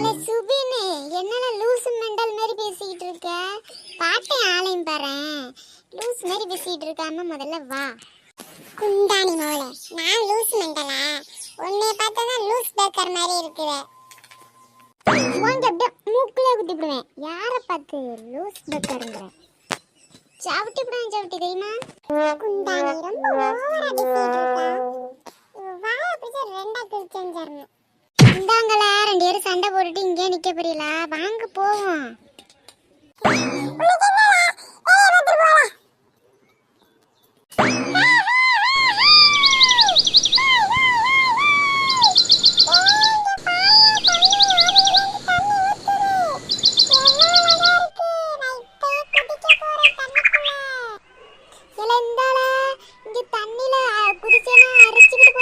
ஏல சுபினு? என்னல loose mental மாதிரி பேசிக்கிட்டு இருக்க? பாட்டேன் ஆளையும் பாறேன் லூஸ் மாதிரி பேசிக்கிட்டு இருக்காம முதல்ல வா. குண்டாணி மோளே நான் லூஸ் மெண்டலா? உன்னை பார்த்தா தான் லூஸ் பேக்கர் மாதிரி இருக்குற வாங்க அப்படியே மூக்குல குத்திவிடுவேன் யாரை பார்த்து லூஸ் பேக்கருங்கிற? சவுட்டி விடுவேன் சவுட்டி தெரியுமா? குண்டாணி ரொம்ப ஓவரா பேசிக்கிட்டு இருக்கா. இவ வாயை ரெண்டா கிழிச்சேன்னு இந்தாங்களா ரெண்டு சண்டை போட்டுட்டு இங்கே நிக்க புரியல வாங்க போவோம். குதிச்சேன்னா அரைச்சுக்கிட்டு